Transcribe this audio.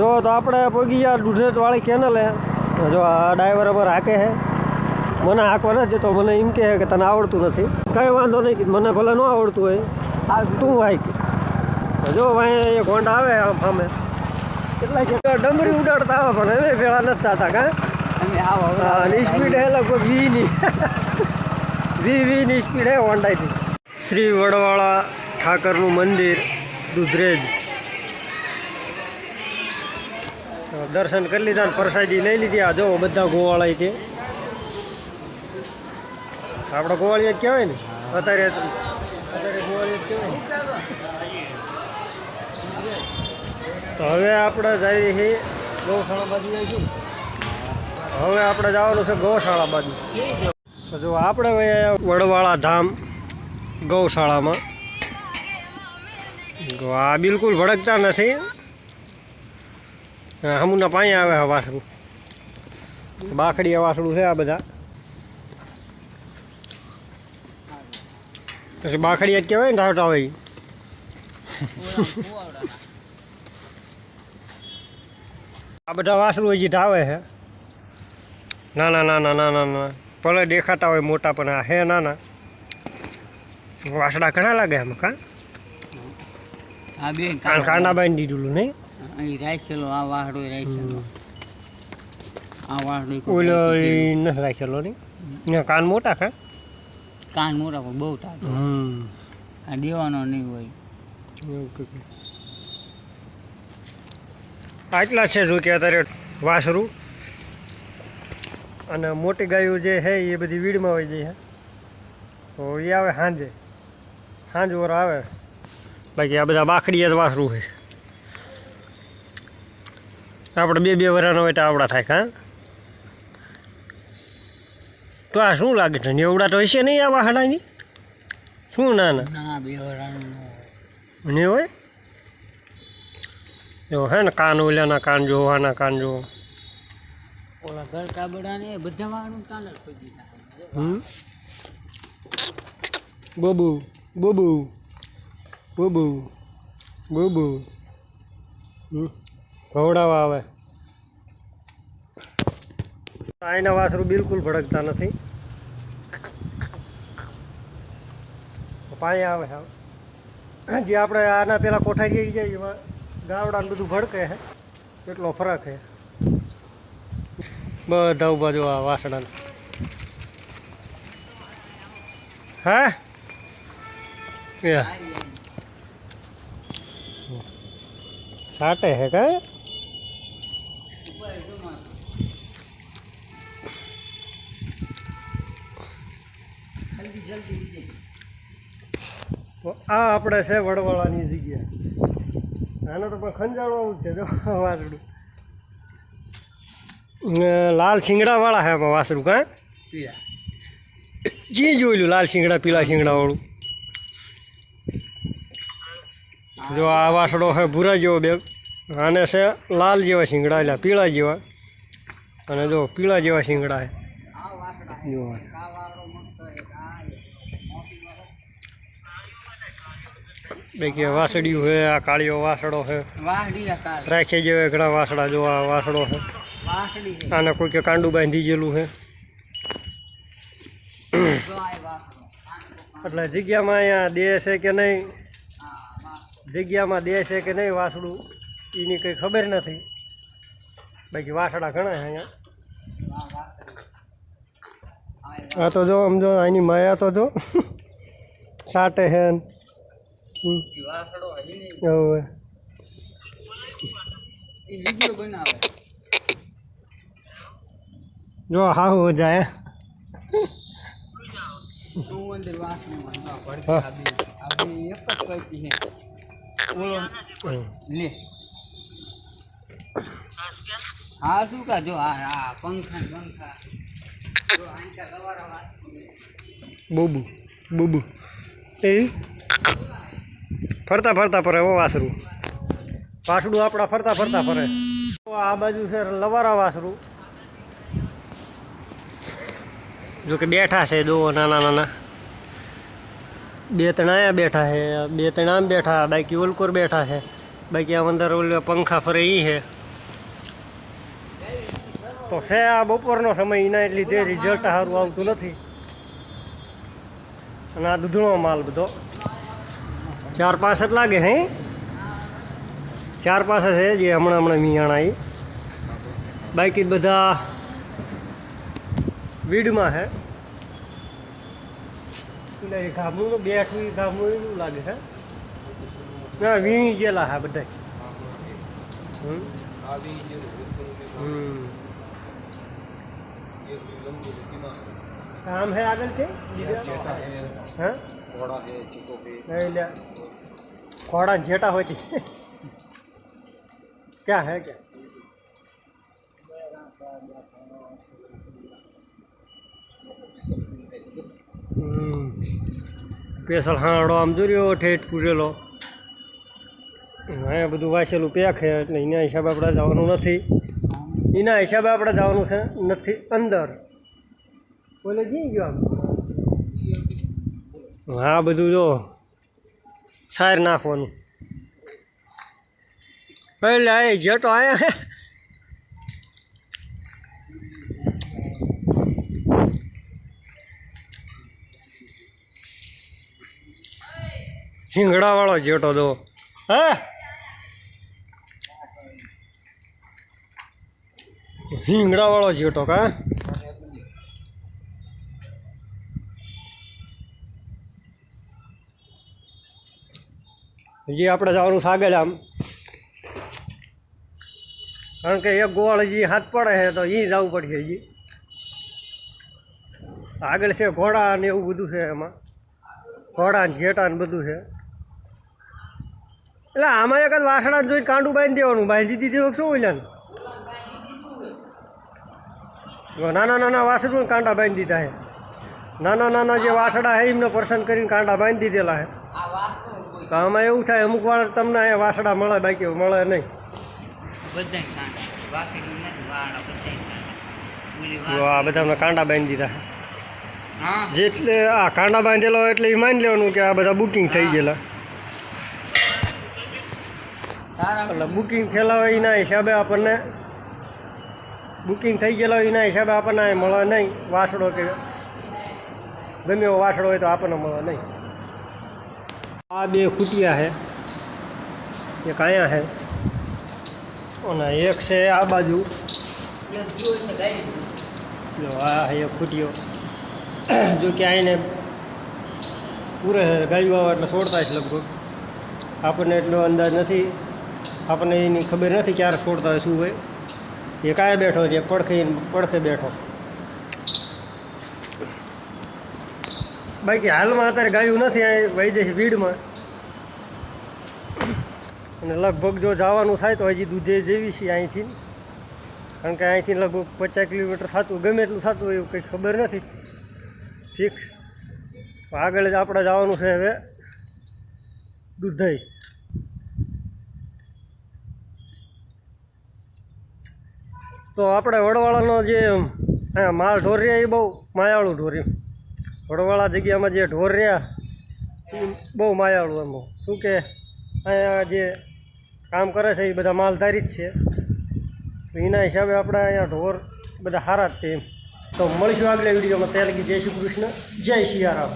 જો તો આપણે પગી ગયા કેનલ હે. કેનલે જો આ ડ્રાઈવર અમારે હાકે છે મને હાંકવા નથી જતો મને એમ કહે કે તને આવડતું નથી. કંઈ વાંધો નહીં મને ભલે ન આવડતું હોય. આ તું હાઈક જો ભાઈ એક હોન્ડા આવે આમ સામે. કેટલા છે ડમરી ઉડાડતા આવે પણ હવે ભેળા નથી થતા કાં? સ્પીડ હે લગભગ વીની વી વીની સ્પીડ હે હોન્ડાની શ્રી વડવાળા ઠાકરનું મંદિર દુધરેજ તો દર્શન કરી લીધા ને પ્રસાદી લઈ લીધી. આ જો બધા ગોવાળા છે. આપણે ગોવાળિયા કહેવાય ને? અત્યારે તો હવે આપણે જઈએ છીએ ગૌશાળા બાજુ જઈશું હવે આપણે જવાનું છે ગૌશાળા બાજુ. તો જો આપણે વડવાળા ધામ ગૌશાળામાં. આ બિલકુલ ભડકતા નથી. હમુના પાણી આવે છે વાસણું બાખડીયા વાસણું છે આ બધા. પછી બાખડી જ કહેવાય ને ઢાવટા હોય. આ બધા વાસણું હજી ઢાવે છે. નાના નાના નાના નાના ભલે દેખાતા હોય મોટા પણ આ હે નાના વાસડા ઘણા લાગે આમાં કા? કાંડા બાંધી દીધું નહીં. અહીં રાખેલો આ વાહડો રાખેલો. આ વાહડો ઓલો નથી રાખેલો નહીં કાન મોટા ખા કાન મોટા પણ બહુ ટાટો આ દેવાનો નહીં હોય. આટલા છે જો કે અત્યારે વાસરું. અને મોટી ગાયો જે છે એ બધી વીડમાં હોય જાય તો એ આવે સાંજે. સાંજ ઓર આવે. બાકી આ બધા બાકડી જ વાસરું છે. આપણે બે બે વરાના હોય તો આવડા થાય હા? તો આ શું લાગે છે? નેવડા તો હશે નહીં આ વાહડાની શું ના ના? ના બે વરાનું ન હોય. નહીં હોય? એવો હે ને કાન ઓલ્યાના કાન જોવાના કાન જો. ઓલા ગળકા બડા ને બધા વાળું કાન જ ખોદી નાખે. હમ? બબુ બબુ બબુ બબુ. હમ? ઘવડાવા આવે. આઈના વાસરું બિલકુલ ભડકતા નથી. પાણી આવે છે જે આપણે આના પહેલાં કોઠાઈ જઈ જાય એમાં ગાવડા ને બધું ભડકે છે. એટલો ફરક છે. બધા ઊભા જો આ વાસણા હા? સાટે હે કા તો આ આપણે છે વડવાળાની જગ્યા. આને તો પણ ખંજાળવાનું જ છે જો વાસડું લાલ શિંગડાવાળા છે આમાં વાસરું કાં? જી જોયેલું લાલ શિંગડા પીળા શિંગડાવાળું. જો આ વાસડો છે ભૂરા જેવો બેગ આને છે લાલ જેવા શિંગડા એટલે પીળા જેવા. અને જો પીળા જેવા શિંગડા છે. જો આ વાળો મસ્ત એક આ બાકી વાસડિયું છે આ કાળીઓ વાસડો છે. રાખે જેવા ઘણા વાસડા જો આ વાસડો છે. આને કોઈ કે કાંડું બાંધી ગયેલું છે. એટલે જગ્યામાં અહીંયા દે છે કે નહીં? જગ્યામાં દે છે કે નહીં વાસડું એની કંઈ ખબર નથી. બાકી વાસડા ઘણા છે અહીંયા. આ તો જો તો જો સમજો આની માયા તો જો. સાટે હે ને. હમ, આ વાસડો હજી હવે બનાવે જો હા. હો. જાય હા શું કા? જો હા આ પંખા પંખા. બુબુ બુબુ. એ? ફરતા ફરતા ફરે, ઓ વાસરું. પાછડું આપણા ફરતા ફરતા ફરે. આ બાજુ છે લવારા વાસરું. જો કે બેઠા છે દો નાના નાના. બે ત્રણ અહીંયા બેઠા છે, બે ત્રણ આમ બેઠા, બાકી ઓલકોર બેઠા છે. બાકી આમ અંદર ઓલે પંખા ફરે એ છે. તો છે આ બપોરનો સમય, એના લીધે રિઝલ્ટ સારું આવતું નથી. અને આ દૂધણો માલ બધો. ચાર પાંચ જ લાગે હે? ચાર પાસે છે જે હમણાં હમણાં મિયાણા આવી. બાકી બધા વીડમાં હે. એટલે એ ગામનું એવું લાગે છે. ના વીણી ગયેલા હા બધા કામ હે આગળ છે હા એટલે જેટા હોય છે? ક્યાં હે ક્યાં પેસલ સ્પેશલ હાંડો આમ જોર્યો ઠેઠ પૂરેલો અહીંયા બધું વાંચેલું પેક છે, એટલે એના હિસાબે આપણે જવાનું નથી. એના હિસાબે આપણે જવાનું છે, નથી, અંદર. બોલે જઈ ગયો આમ? હા, બધું જો. સાર નાખવાનું. એટલે એ જેટો આયા હે. શિંગડા વાળો જેટો દો. હા? હિંગડા વાળો જેટો કા? હજી આપણે જવાનું સાગર આમ. કારણ કે એક ગોળ હજી હાથ પડે છે તો એ જવું પડશે હજી. આગળ છે ઘોડા ને એવું બધું છે એમાં. ઘોડા ને ઘેટા ને બધું છે. એટલે આમાં એક જ વાસણા જોઈને કાંડું બાંધી દેવાનું. બાંધી દીધી શું હોય નાના નાના વાસણું કાંડા બાંધી દીધા છે. નાના નાના જે વાસડા છે એમને પસંદ કરીને કાંડા બાંધી દીધેલા છે. તો આમાં એવું થાય અમુક વાર તમને અહીંયા વાસડા મળે બાકી મળે નહીં. આ બધા કાંડા બાંધી દીધા. જેટલે આ કાંડા બાંધેલો હોય એટલે એ માની લેવાનું કે આ બધા બુકિંગ થઈ ગયેલા. એટલે બુકિંગ થયેલા હોય એના હિસાબે આપણને બુકિંગ થઈ ગયેલા હોય એના હિસાબે આપણને મળે નહીં. વાસડો કે ગમે એવો વાસડો હોય તો આપણને મળે નહીં. આ બે ખૂટિયા છે. એક અહીંયા છે અને એક છે આ બાજુ. જો આ એક ખૂટિયો. જો કે આઈને પૂરે ગાયું આવે એટલે છોડતા છે લગભગ. આપણને એટલો અંદાજ નથી. આપણને એની ખબર નથી ક્યારે છોડતા હોય શું હોય. એ કાંઈ બેઠો છે પડખે પડખે બેઠો. બાકી હાલમાં અત્યારે ગાયું નથી અહીં વહી જશે ભીડમાં. અને લગભગ જો જવાનું થાય તો હજી દૂધે જેવી છે અહીંથી. કારણ કે અહીંથી લગભગ પચાસ કિલોમીટર થતું, ગમે એટલું થતું હોય એવું કંઈ ખબર નથી. ફિક્સ. આગળ જ આપણે જવાનું છે હવે દૂધઈ. તો આપણે વડવાળાનો જે માલ ઢોરી એ બહુ માયાળું ઢોર વડવાળા જગ્યામાં જે ઢોર રહ્યા બહુ માયાળું એમ. શું કે, અહીંયા જે કામ કરે છે એ બધા માલધારી જ છે. એના હિસાબે આપણે અહીંયા ઢોર બધા સારા જ છે એમ. તો મળીશું આગલા વિડીયોમાં. ત્યાં લગી જય શ્રી કૃષ્ણ, જય સિયારામ